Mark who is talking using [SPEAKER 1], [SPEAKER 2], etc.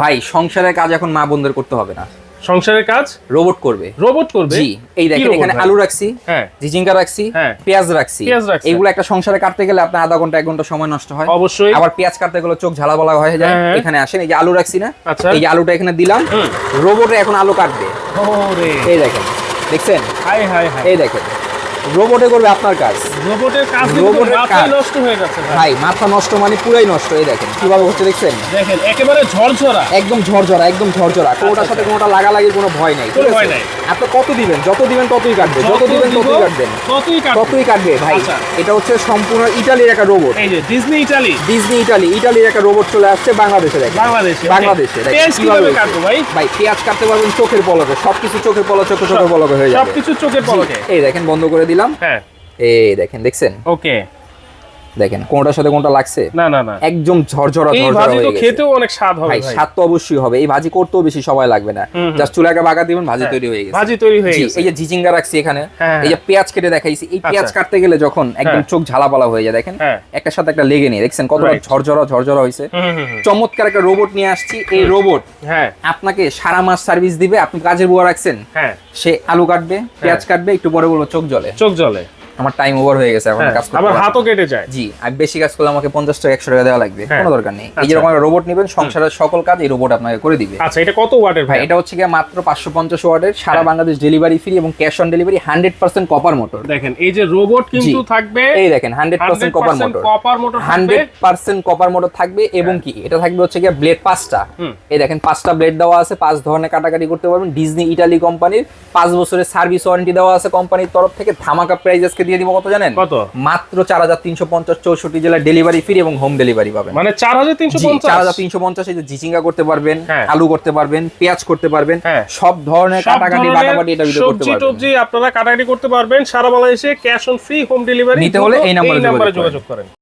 [SPEAKER 1] ভাই সংসারের কাজ এখন মা বোনদের করতে হবে না।
[SPEAKER 2] সংসারের কাজ?
[SPEAKER 1] রোবট করবে।
[SPEAKER 2] রোবট করবে?
[SPEAKER 1] জি এই দেখেন এখানে আলু রাখছি
[SPEAKER 2] হ্যাঁ।
[SPEAKER 1] ঝিঝিঙ্গা রাখছি
[SPEAKER 2] হ্যাঁ।
[SPEAKER 1] পেঁয়াজ রাখছি।
[SPEAKER 2] পেঁয়াজ রাখছেন।
[SPEAKER 1] এগুলো একটা সংসারে কাটতে গেলে আপনার আধা ঘণ্টা এক ঘণ্টা সময় নষ্ট হয়।
[SPEAKER 2] অবশ্যই।
[SPEAKER 1] আবার পেঁয়াজ কাটতে গেলে চোখ ঝালা বলা হয়ে যায়।
[SPEAKER 2] হ্যাঁ।
[SPEAKER 1] এখানে আসেন এই যে আলু রাখছি না
[SPEAKER 2] আচ্ছা।
[SPEAKER 1] এই যে আলুটা এখানে দিলাম। রোবটে এখন আলু কাটবে।
[SPEAKER 2] ওরে।
[SPEAKER 1] এই দেখেন দেখছেন?
[SPEAKER 2] হাই হাই হাই
[SPEAKER 1] এই দেখেন রোবটে করবে আপনার কাজ।
[SPEAKER 2] রোবটের কাজ
[SPEAKER 1] রোবটের কাজ।
[SPEAKER 2] নষ্ট হয়ে যাচ্ছে ভাই।
[SPEAKER 1] মাথা নষ্ট মানে পুরাই নষ্ট এই দেখেন কীভাবে হচ্ছে দেখছেন?
[SPEAKER 2] দেখেন একেবারে ঝরঝরা।
[SPEAKER 1] একদম ঝরঝরা একদম ঝরঝরা। কোনোটার সাথে কোনোটা লাগালাগির কোনো ভয় নাই ঠিক
[SPEAKER 2] কোনো ভয়
[SPEAKER 1] আছে?
[SPEAKER 2] নাই।
[SPEAKER 1] আপনি কত দিবেন যত দিবেন ততই কাটবে যত দিবেন ততই কাটবেন।
[SPEAKER 2] ততই কাটবে।
[SPEAKER 1] ততই কাটবে ভাই।
[SPEAKER 2] আচ্ছা।
[SPEAKER 1] এটা হচ্ছে সম্পূর্ণ ইটালির একটা রোবট
[SPEAKER 2] এই যে ডিজনি ইটালি
[SPEAKER 1] ডিজনি ইটালি ইটালির একটা রোবট চলে আসছে বাংলাদেশে দেখেন।
[SPEAKER 2] বাংলাদেশে
[SPEAKER 1] বাংলাদেশে কীভাবে
[SPEAKER 2] কাটবো ভাই?
[SPEAKER 1] ভাই পেঁয়াজ কাটতে পারবেন চোখের পলকে সবকিছু চোখের পলক চোখে চোখের পলকে হয়ে যাবে।
[SPEAKER 2] সবকিছু চোখের পলকে।
[SPEAKER 1] এই দেখেন বন্ধ করে দিলাম।
[SPEAKER 2] হ্যাঁ।
[SPEAKER 1] এই দেখেন দেখছেন?
[SPEAKER 2] ওকে।
[SPEAKER 1] দেখেন কোনটার সাথে কোনটা লাগছে?
[SPEAKER 2] না না না।
[SPEAKER 1] একদম ঝরঝরা
[SPEAKER 2] এই
[SPEAKER 1] ঝরঝরা
[SPEAKER 2] ভাজি তো
[SPEAKER 1] হয়ে গেছে।
[SPEAKER 2] খেতেও অনেক স্বাদ হবে
[SPEAKER 1] ভাই স্বাদ তো অবশ্যই হবে। এই ভাজি করতেও বেশি সময় লাগবে না। জাস্ট চুলাকে বাগা দিবেন ভাজি
[SPEAKER 2] হ্যাঁ,
[SPEAKER 1] তৈরি হয়ে গেছে।
[SPEAKER 2] ভাজি তৈরি হয়ে গেছে।
[SPEAKER 1] এই যে জিজিঙ্গা রাখছি এখানে
[SPEAKER 2] হ্যাঁ,
[SPEAKER 1] এই যে পেঁয়াজ কেটে দেখাইছি এই পেঁয়াজ
[SPEAKER 2] আচ্ছা।
[SPEAKER 1] কাটতে গেলে যখন একদম
[SPEAKER 2] হ্যাঁ।
[SPEAKER 1] চোখ ঝালাপালা হয়ে যায় দেখেন
[SPEAKER 2] হ্যাঁ।
[SPEAKER 1] একটার সাথে একটা লেগে নিয়ে দেখছেন কতটা ঝরঝরা ঝরঝরা হয়েছে। চমৎকার একটা রোবট নিয়ে আসছি। এই রোবট
[SPEAKER 2] হ্যাঁ।
[SPEAKER 1] আপনাকে সারা মাস সার্ভিস দিবে। আপনি কাজের বুয়া রাখছেন।
[SPEAKER 2] হ্যাঁ।
[SPEAKER 1] সে আলু কাটবে পেঁয়াজ কাটবে একটু পরে বলব চোখ জ্বলে।
[SPEAKER 2] চোখ জ্বলে।
[SPEAKER 1] আমার টাইম ওভার হয়ে গেছে এখন
[SPEAKER 2] হ্যাঁ,
[SPEAKER 1] কাজ করতে
[SPEAKER 2] আবার হাতও কেটে যায়।
[SPEAKER 1] জি আমি বেশি কাজ করলে আমাকে পঞ্চাশ টাকা একশো টাকা দেওয়া লাগবে
[SPEAKER 2] হ্যাঁ।
[SPEAKER 1] কোনো দরকার নেই। এই
[SPEAKER 2] আচ্ছা।
[SPEAKER 1] যেরকম রোবট নেবেন সংসারের সকল কাজ এই রোবট আপনাকে করে দিবে।
[SPEAKER 2] আচ্ছা এটা কত ওয়াটের
[SPEAKER 1] ভাই এটা হচ্ছে গিয়ে মাত্র পাঁচশো পঞ্চাশ ওয়ার্ডের সারা
[SPEAKER 2] হ্যাঁ।
[SPEAKER 1] বাংলাদেশ ডেলিভারি ফ্রি এবং cash on delivery hundred percent copper motor
[SPEAKER 2] দেখেন এই যে রোবট কিন্তু থাকবে
[SPEAKER 1] এই দেখেন hundred percent copper motor
[SPEAKER 2] copper motor থাকবে।
[SPEAKER 1] হান্ড্রেড পার্সেন্ট কপার মোটর থাকবে এবং কি? এটা থাকবে হচ্ছে গিয়ে ব্লেড পাঁচটা। এই দেখেন পাঁচটা ব্লেড দেওয়া আছে পাঁচ ধরনের কাটাকাটি করতে পারবেন। ডিজনি ইটালি কোম্পানির পাঁচ বছরের সার্ভিস ওয়ারেন্টি দেওয়া আছে কোম্পানির তরফ থেকে। ধামাকা প্রাইস আজকে দিয়ে দিব কত জানেন
[SPEAKER 2] কত?
[SPEAKER 1] মাত্র চার হাজার তিনশো পঞ্চাশ চৌষট্টি জেলায় ডেলিভারি ফ্রি এবং হোম ডেলিভারি পাবেন
[SPEAKER 2] মানে চার হাজার তিনশো
[SPEAKER 1] চার হাজার তিনশো পঞ্চাশ এই যে জিচিঙ্গা করতে পারবেন
[SPEAKER 2] হ্যাঁ।
[SPEAKER 1] আলু করতে পারবেন পেঁয়াজ করতে পারবেন
[SPEAKER 2] হ্যাঁ।
[SPEAKER 1] সব ধরনের কাটাকাটি বাটাবাটি এটা ভিডিও করতে পারবেন
[SPEAKER 2] সবজি আপনারা কাটাকাটি করতে পারবেন সারা বাংলাদেশে cash on free home delivery
[SPEAKER 1] নিতে হলে এই নাম্বারে
[SPEAKER 2] যোগাযোগ করেন